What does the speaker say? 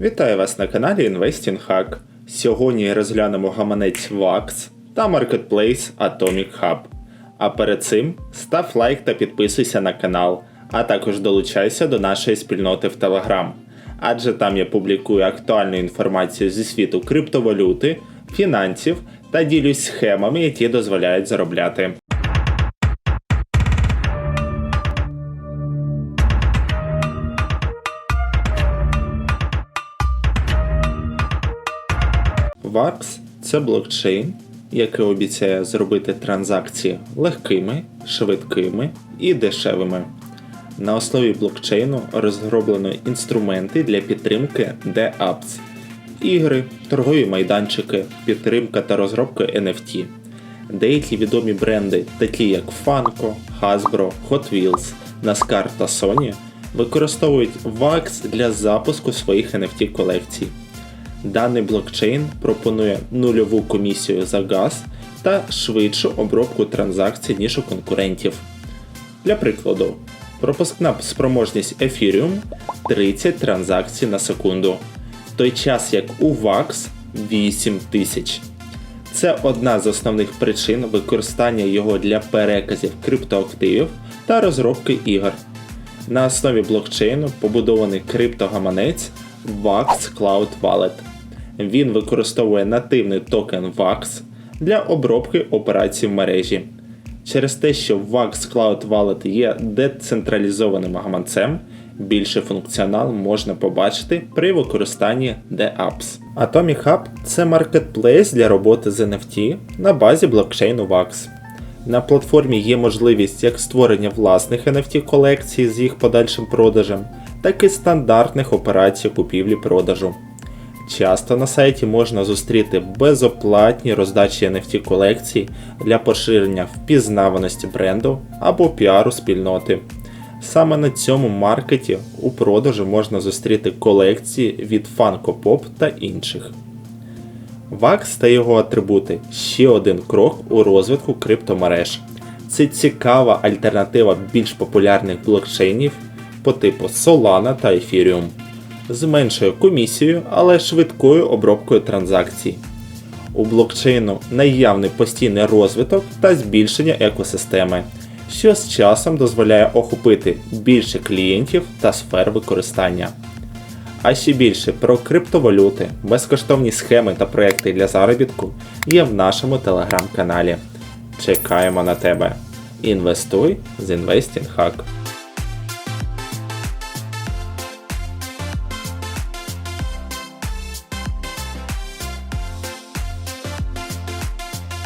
Вітаю вас на каналі Investing Hack. Сьогодні розглянемо гаманець VAX та Marketplace Atomic Hub. А перед цим став лайк та підписуйся на канал, а також долучайся до нашої спільноти в Telegram. Адже там я публікую актуальну інформацію зі світу криптовалюти, фінансів та ділюсь схемами, які дозволяють заробляти. VAX – це блокчейн, який обіцяє зробити транзакції легкими, швидкими і дешевими. На основі блокчейну розроблено інструменти для підтримки DApps, ігри, торгові майданчики, підтримка та розробка NFT. Деякі відомі бренди, такі як Funko, Hasbro, Hot Wheels, NASCAR та Sony, використовують VAX для запуску своїх NFT колекцій. Даний блокчейн пропонує нульову комісію за газ та швидшу обробку транзакцій, ніж у конкурентів. Для прикладу, пропускна спроможність Ethereum 30 транзакцій на секунду, в той час як у VAX 8000. Це одна з основних причин використання його для переказів криптоактивів та розробки ігор. На основі блокчейну побудований криптогаманець VAX Cloud Wallet. Він використовує нативний токен VAX для обробки операцій в мережі. Через те, що VAX Cloud Wallet є децентралізованим гаманцем, більший функціонал можна побачити при використанні DApps. Atomic Hub це маркетплейс для роботи з NFT на базі блокчейну VAX. На платформі є можливість як створення власних NFT колекцій з їх подальшим продажем, так і стандартних операцій купівлі-продажу. Часто на сайті можна зустріти безоплатні роздачі NFT колекцій для поширення впізнаваності бренду або піару спільноти. Саме на цьому маркеті у продажу можна зустріти колекції від Funko Pop та інших. VAX та його атрибути ще один крок у розвитку криптомереж. Це цікава альтернатива більш популярних блокчейнів по типу Solana та Ethereum з меншою комісією, але швидкою обробкою транзакцій. У блокчейну наявний постійний розвиток та збільшення екосистеми, що з часом дозволяє охопити більше клієнтів та сфер використання. А ще більше про криптовалюти, безкоштовні схеми та проекти для заробітку є в нашому телеграм-каналі. Чекаємо на тебе. Інвестуй з Investing Hack.